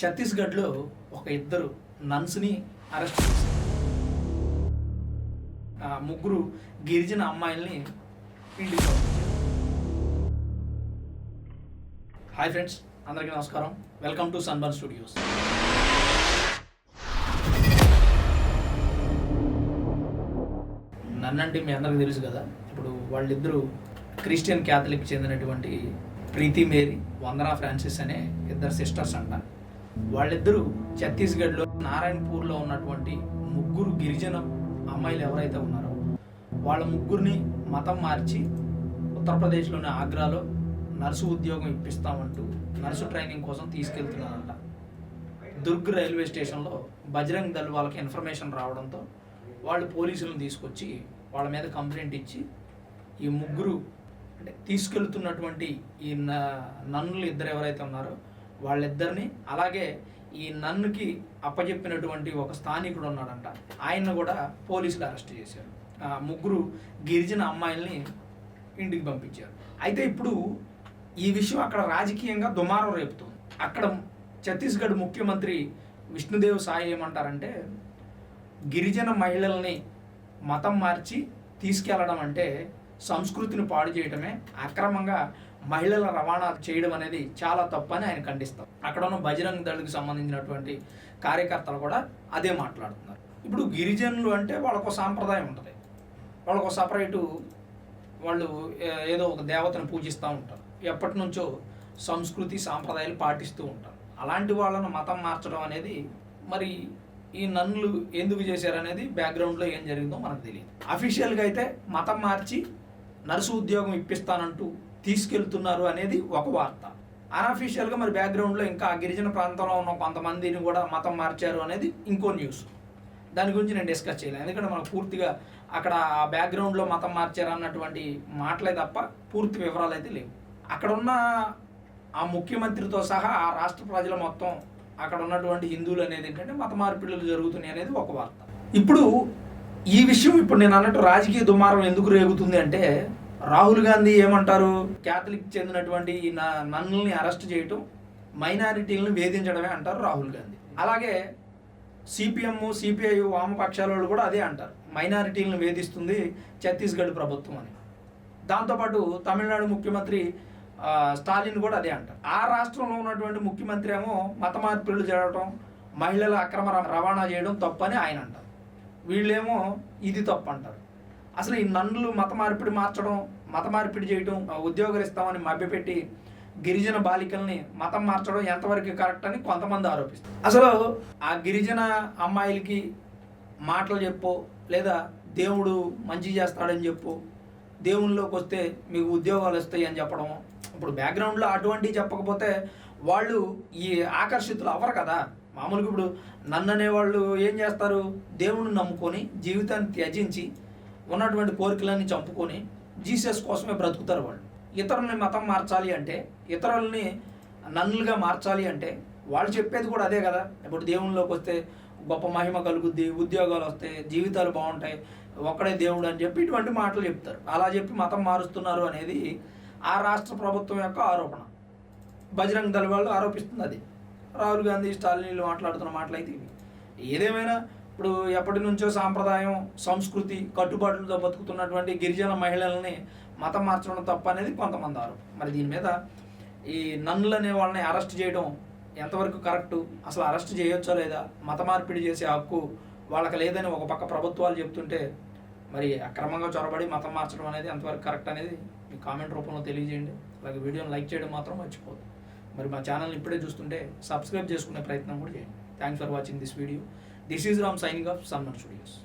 ఛత్తీస్గఢ్లో ఒక ఇద్దరు నన్స్ని అరెస్ట్ చేశారు. ముగ్గురు గిరిజన అమ్మాయిల్ని ఇంటికి హాయ్ ఫ్రెండ్స్ అందరికీ నమస్కారం. Welcome to Sunburn Studios. నన్నంటే మీ అందరికీ తెలుసు కదా ఇప్పుడు వాళ్ళిద్దరూ క్రిస్టియన్ క్యాథలిక్ చెందినటువంటి ప్రీతి మేరీ వందనా ఫ్రాన్సిస్ అనే ఇద్దరు సిస్టర్స్ అంటారు వాళ్ళిద్దరూ ఛత్తీస్గఢ్లో నారాయణపూర్లో ఉన్నటువంటి ముగ్గురు గిరిజన అమ్మాయిలు ఎవరైతే ఉన్నారో వాళ్ళ ముగ్గురిని మతం మార్చి ఉత్తరప్రదేశ్లోని ఆగ్రాలో నర్సు ఉద్యోగం ఇప్పిస్తామంటూ నర్సు ట్రైనింగ్ కోసం తీసుకెళ్తున్నారంట. దుర్గ్ రైల్వే స్టేషన్లో బజరంగ్ దళ్ వాళ్ళకి ఇన్ఫర్మేషన్ రావడంతో వాళ్ళు పోలీసులను తీసుకొచ్చి వాళ్ళ మీద కంప్లైంట్ ఇచ్చి ఈ ముగ్గురు అంటే తీసుకెళ్తున్నటువంటి ఈ న- నన్నులు ఇద్దరు ఎవరైతే ఉన్నారో వాళ్ళిద్దరిని అలాగే ఈ నన్నుకి అప్పచెప్పినటువంటి ఒక స్థానికుడు ఉన్నాడంట. ఆయన్ను కూడా పోలీసులు అరెస్ట్ చేశారు. ఆ ముగ్గురు గిరిజన అమ్మాయిల్ని ఇంటికి పంపించారు. అయితే ఇప్పుడు ఈ విషయం అక్కడ రాజకీయంగా దుమారం రేపుతుంది. అక్కడ ఛత్తీస్గఢ్ ముఖ్యమంత్రి విష్ణుదేవ్ సాయి ఏమంటారంటే గిరిజన మహిళల్ని మతం మార్చి తీసుకెళ్ళడం అంటే సంస్కృతిని పాడు చేయడమే అక్రమంగా మహిళల రవాణా చేయడం అనేది చాలా తప్పని ఆయన ఖండిస్తారు. అక్కడ ఉన్న బజరంగ్ దళికి సంబంధించినటువంటి కార్యకర్తలు కూడా అదే మాట్లాడుతున్నారు. ఇప్పుడు గిరిజనులు అంటే వాళ్ళకు సాంప్రదాయం ఉంటుంది. వాళ్ళకు సపరేటు వాళ్ళు ఏదో ఒక దేవతను పూజిస్తూ ఉంటారు. ఎప్పటి నుంచో సంస్కృతి సాంప్రదాయాలు పాటిస్తూ ఉంటారు. అలాంటి వాళ్ళను మతం మార్చడం అనేది మరి ఈ నన్నులు ఎందుకు చేశారనేది బ్యాక్గ్రౌండ్లో ఏం జరిగిందో మనకు తెలియదు. అఫీషియల్గా అయితే మతం మార్చి నర్సు ఉద్యోగం ఇప్పిస్తానంటూ తీసుకెళ్తున్నారు అనేది ఒక వార్త. అన్అఫీషియల్గా మరి బ్యాక్గ్రౌండ్లో ఇంకా గిరిజన ప్రాంతంలో ఉన్న కొంతమందిని కూడా మతం మార్చారు అనేది ఇంకో న్యూస్ దాని గురించి నేను డిస్కస్ చేయలేదు. ఎందుకంటే మనకు పూర్తిగా అక్కడ ఆ బ్యాక్గ్రౌండ్లో మతం మార్చారు అన్నటువంటి మాటలే తప్ప పూర్తి వివరాలు అయితే లేవు. అక్కడ ఉన్న ఆ ముఖ్యమంత్రితో సహా ఆ రాష్ట్ర ప్రజలు మొత్తం అక్కడ ఉన్నటువంటి హిందువులు అనేది ఏంటంటే మత మార్పిడులు జరుగుతున్నాయి అనేది ఒక వార్త. ఇప్పుడు ఈ విషయం ఇప్పుడు నేను అన్నట్టు రాజకీయ దుమారం ఎందుకు రేగుతుంది అంటే రాహుల్ గాంధీ ఏమంటారు? క్యాథలిక్ చెందినటువంటి ఈ నన్నుల్ని అరెస్ట్ చేయటం మైనారిటీలను వేధించడమే అంటారు రాహుల్ గాంధీ. అలాగే సిపిఎం సిపిఐ వామపక్షాల వాళ్ళు కూడా అదే అంటారు. మైనారిటీలను వేధిస్తుంది ఛత్తీస్గఢ్ ప్రభుత్వం అని. దాంతోపాటు తమిళనాడు ముఖ్యమంత్రి స్టాలిన్ కూడా అదే అంటారు. ఆ రాష్ట్రంలో ఉన్నటువంటి ముఖ్యమంత్రి ఏమో మత మార్పిడులు జరగడం మహిళల అక్రమ ర- రవాణా చేయడం తప్పని ఆయన అంటారు. వీళ్ళేమో ఇది తప్పు అంటారు అసలు ఈ నన్నులు మత మార్పిడి మార్చడం మత మార్పిడి చేయటం ఆ, ఉద్యోగాలు ఇస్తామని మభ్యపెట్టి గిరిజన బాలికల్ని మతం మార్చడం ఎంతవరకు కరెక్ట్ అని కొంతమంది ఆరోపిస్తారు. అసలు ఆ గిరిజన అమ్మాయిలకి మాటలు చెప్పు లేదా దేవుడు మంచి చేస్తాడని చెప్పు దేవుళ్ళలోకి వస్తే మీకు ఉద్యోగాలు వస్తాయి అని చెప్పడం ఇప్పుడు బ్యాక్గ్రౌండ్లో అటువంటివి చెప్పకపోతే వాళ్ళు ఈ ఆకర్షితులు అవ్వరు కదా. మామూలుగా ఇప్పుడు నన్ను అనేవాళ్ళు ఏం చేస్తారు? దేవుణ్ణి నమ్ముకొని జీవితాన్ని త్యజించి ఉన్నటువంటి కోరికలన్నీ చంపుకొని జీసస్ కోసమే బ్రతుకుతారు వాళ్ళు. ఇతరుల్ని మతం మార్చాలి అంటే ఇతరుల్ని నన్నులుగా మార్చాలి అంటే వాళ్ళు చెప్పేది కూడా అదే కదా. ఇప్పుడు దేవునిలోకి వస్తే గొప్ప మహిమ కలుగుద్ది ఉద్యోగాలు వస్తాయి జీవితాలు బాగుంటాయి ఒక్కడే దేవుడు అని చెప్పి ఇటువంటి మాటలు చెప్తారు. అలా చెప్పి మతం మారుస్తున్నారు అనేది ఆ రాష్ట్ర ప్రభుత్వం యొక్క ఆరోపణ. బజరంగ్ దళ వాళ్ళు ఆరోపిస్తుంది అది. రాహుల్ గాంధీ స్టాలిన్ మాట్లాడుతున్న మాటలు అయితే ఇవి. ఏదేమైనా ఇప్పుడు ఎప్పటి నుంచో సాంప్రదాయం సంస్కృతి కట్టుబాట్లతో బతుకుతున్నటువంటి గిరిజన మహిళల్ని మతం మార్చడం తప్ప అనేది కొంతమంది ఆరోపణ మరి దీని మీద ఈ నన్నులు అనే వాళ్ళని అరెస్ట్ చేయడం ఎంతవరకు కరెక్టు? అసలు అరెస్ట్ చేయొచ్చా లేదా? మత మార్పిడి చేసే హక్కు వాళ్ళకి లేదని ఒక పక్క ప్రభుత్వాలు చెప్తుంటే మరి అక్రమంగా చొరబడి మతం మార్చడం అనేది ఎంతవరకు కరెక్ట్ అనేది మీ కామెంట్ రూపంలో తెలియజేయండి. అలాగే వీడియోని లైక్ చేయడం మాత్రం మర్చిపోదు మరి మా ఛానల్ని ఇప్పుడే చూస్తుంటే సబ్స్క్రైబ్ చేసుకునే ప్రయత్నం కూడా చేయండి. Thanks for watching this video This is Ram signing off, Samnar Studios.